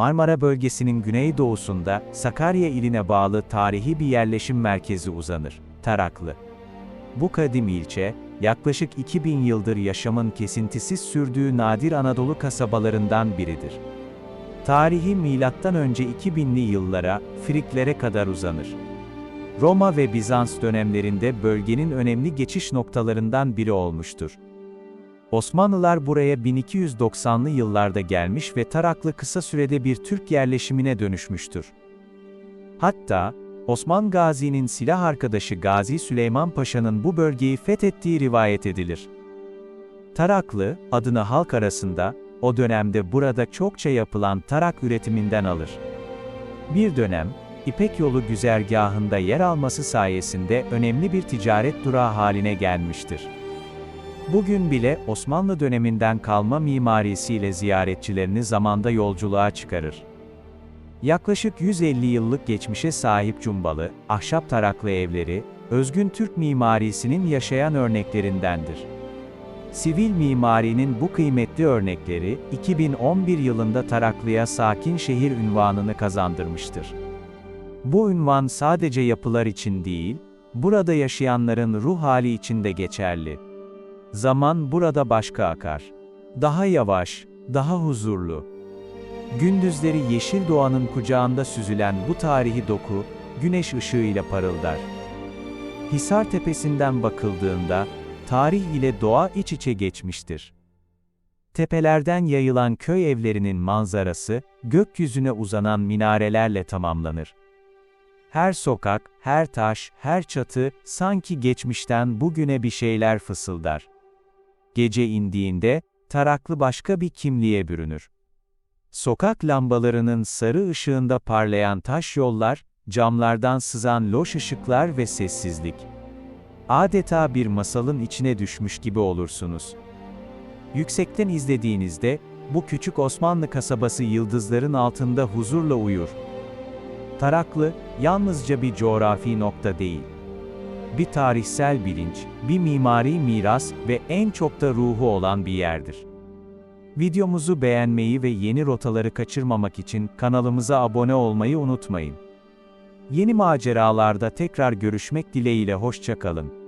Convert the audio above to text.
Marmara bölgesinin güneydoğusunda Sakarya iline bağlı tarihi bir yerleşim merkezi uzanır, Taraklı. Bu kadim ilçe, yaklaşık 2000 yıldır yaşamın kesintisiz sürdüğü nadir Anadolu kasabalarından biridir. Tarihi milattan önce 2000'li yıllara, Friklere kadar uzanır. Roma ve Bizans dönemlerinde bölgenin önemli geçiş noktalarından biri olmuştur. Osmanlılar buraya 1290'lı yıllarda gelmiş ve Taraklı kısa sürede bir Türk yerleşimine dönüşmüştür. Hatta, Osman Gazi'nin silah arkadaşı Gazi Süleyman Paşa'nın bu bölgeyi fethettiği rivayet edilir. Taraklı, adını halk arasında, o dönemde burada çokça yapılan tarak üretiminden alır. Bir dönem, İpek yolu güzergahında yer alması sayesinde önemli bir ticaret durağı haline gelmiştir. Bugün bile Osmanlı döneminden kalma mimarisiyle ziyaretçilerini zamanda yolculuğa çıkarır. Yaklaşık 150 yıllık geçmişe sahip cumbalı, ahşap taraklı evleri, özgün Türk mimarisinin yaşayan örneklerindendir. Sivil mimarinin bu kıymetli örnekleri, 2011 yılında Taraklı'ya sakin şehir ünvanını kazandırmıştır. Bu ünvan sadece yapılar için değil, burada yaşayanların ruh hali için de geçerli. Zaman burada başka akar. Daha yavaş, daha huzurlu. Gündüzleri yeşil doğanın kucağında süzülen bu tarihi doku, güneş ışığıyla parıldar. Hisar tepesinden bakıldığında, tarih ile doğa iç içe geçmiştir. Tepelerden yayılan köy evlerinin manzarası, gökyüzüne uzanan minarelerle tamamlanır. Her sokak, her taş, her çatı, sanki geçmişten bugüne bir şeyler fısıldar. Gece indiğinde, taraklı başka bir kimliğe bürünür. Sokak lambalarının sarı ışığında parlayan taş yollar, camlardan sızan loş ışıklar ve sessizlik. Adeta bir masalın içine düşmüş gibi olursunuz. Yüksekten izlediğinizde, bu küçük Osmanlı kasabası yıldızların altında huzurla uyur. Taraklı, yalnızca bir coğrafi nokta değil. Bir tarihsel bilinç, bir mimari miras ve en çok da ruhu olan bir yerdir. Videomuzu beğenmeyi ve yeni rotaları kaçırmamak için kanalımıza abone olmayı unutmayın. Yeni maceralarda tekrar görüşmek dileğiyle hoşçakalın.